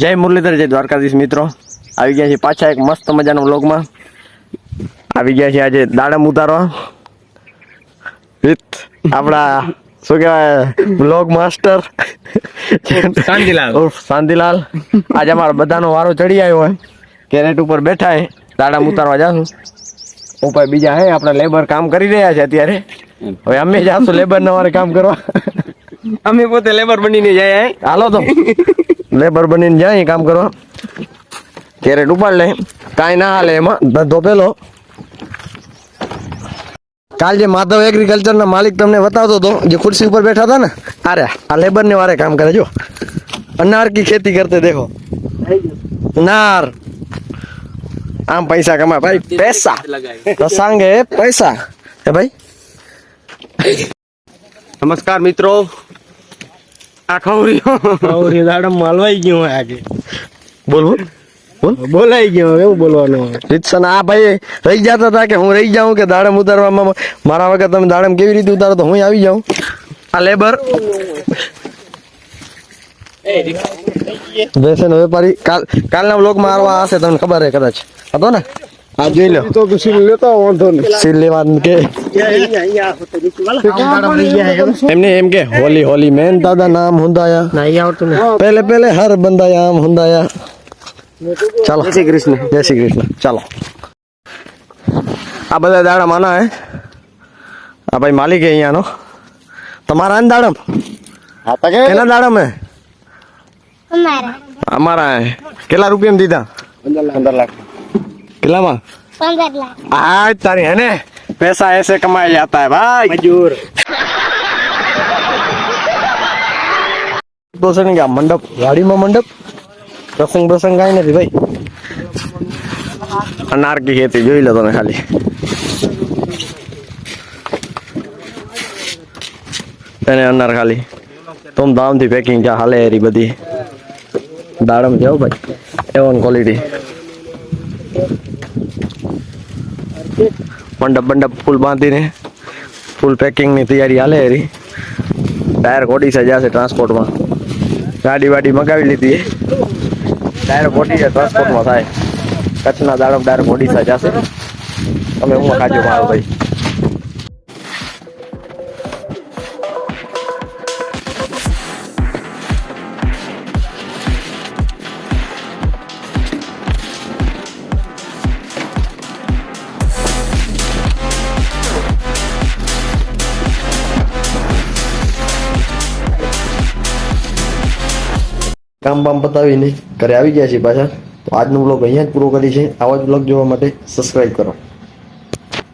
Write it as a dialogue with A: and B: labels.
A: જય મુરલીધર જય દ્વારકાધીશ મિત્રો. આવી ગયા છે પાછા એક મસ્ત મજાના વ્લોગમાં. આવી ગયા છે આજે દાડમ ઉતારવા. વિથ આપણા શું કહેવાય બ્લોગ માસ્ટર.
B: શાંતિલાલ.
A: ઉર્ફ શાંતિલાલ. આજે અમારો બધાનો વારો ચડી આવ્યો હોય. કેરેટ ઉપર બેઠા હે. દાડમ ઉતારવા જાશું. ઉપાય બીજા હે આપણા લેબર કામ કરી રહ્યા છે અત્યારે. હવે અમે જાશું લેબર નવારે કામ કરવા.
B: અમે પોતે લેબર બનીને જાય હે.
A: હાલો તો. लेबर बनी जाए काम करवा कैरेट उपाड़ ले कई ना हाल एम धोपे लो काल जो माधव एग्रीकल्चर ना मालिक तमने बता दो जो खुर्सी पर बैठा था ना अरे आ लेबर ने वारे काम करे जो अनार की खेती करते देखो अनार आम पैसा कमा भाई पैसा रसांग है पैसा है भाई नमस्कार मित्रों આ ખવરી
B: કૌરી દાડમ માલવાઈ ગયો હોય આગે
A: બોલ બોલ. બોલ.
B: બોલાઈ ગયો હવે એવું બોલવાનું હોય.
A: આ ભાઈ રહી જતા હતા કે હું રહી જાઉં કે દાડમ ઉતારવામાં મારા વગર તમે દાડમ કેવી રીતે ઉતારો તો હું આવી જાઉં? આ લેબર. બેસન વેપારી કાલ કાલના લોક મારવા હશે તમને ખબર હે કદાચ. હતો ને? આ જોઈ લો.
B: તો કે સીલ લેતા વાંધો નહીં.
A: સીલ લેવાનું કે એમને એમ કે હોલી હોલી મેન દાદા નામ હુંદાયા.
B: નહીં. આવતું
A: પહેલે પહેલે હર બંદાયા આમ હુંદાયા. ચાલો. જય શ્રી કૃષ્ણ. જય શ્રી કૃષ્ણ. ચાલો. આ બધા દાડા માના હે? આ ભાઈ માલિક હે અહીંયાનો. તમારા આન દાડમ? હા તો કેના દાડમ હે?
C: અમારા.
A: અમારા હે? કેટલા રૂપિયા દીધા?
B: પંદર lakh.
C: Kelama?
A: 15. Ah, tari ane. Pesa ese kemai jata ya, bye.
B: Majur.
A: Bosan enggak mandap? Gari mau mandap? Bosan-bosan gak ini, bye. Anar ki heti jo ila tane khali. Tane anar khali. Tom dam di packing ja hale eh, ri badi. Daram jao bhai. Evan quality. Thank you. મંડપ મંડપ ફૂલ બાંધીને ફૂલ પેકિંગની તૈયારી હાલે એરી. Tyre ખોટી જશે ટ્રાન્સપોર્ટમાં ગાડી વાડી મગાવી લીધી ટાયર ખોટી છે ટ્રાન્સપોર્ટમાં થાય. કચ્છના દાડમ ટાયર ખોટી જશે તમે હું ખાજો મારો ભાઈ. કામ બામ પતાવીને ઘરે આવી ગયા છીએ પાછા. તો આજનો બ્લોગ અહીંયા જ પૂરો કરી છે. આવા જ બ્લોગ જોવા માટે સબસ્ક્રાઈબ કરો.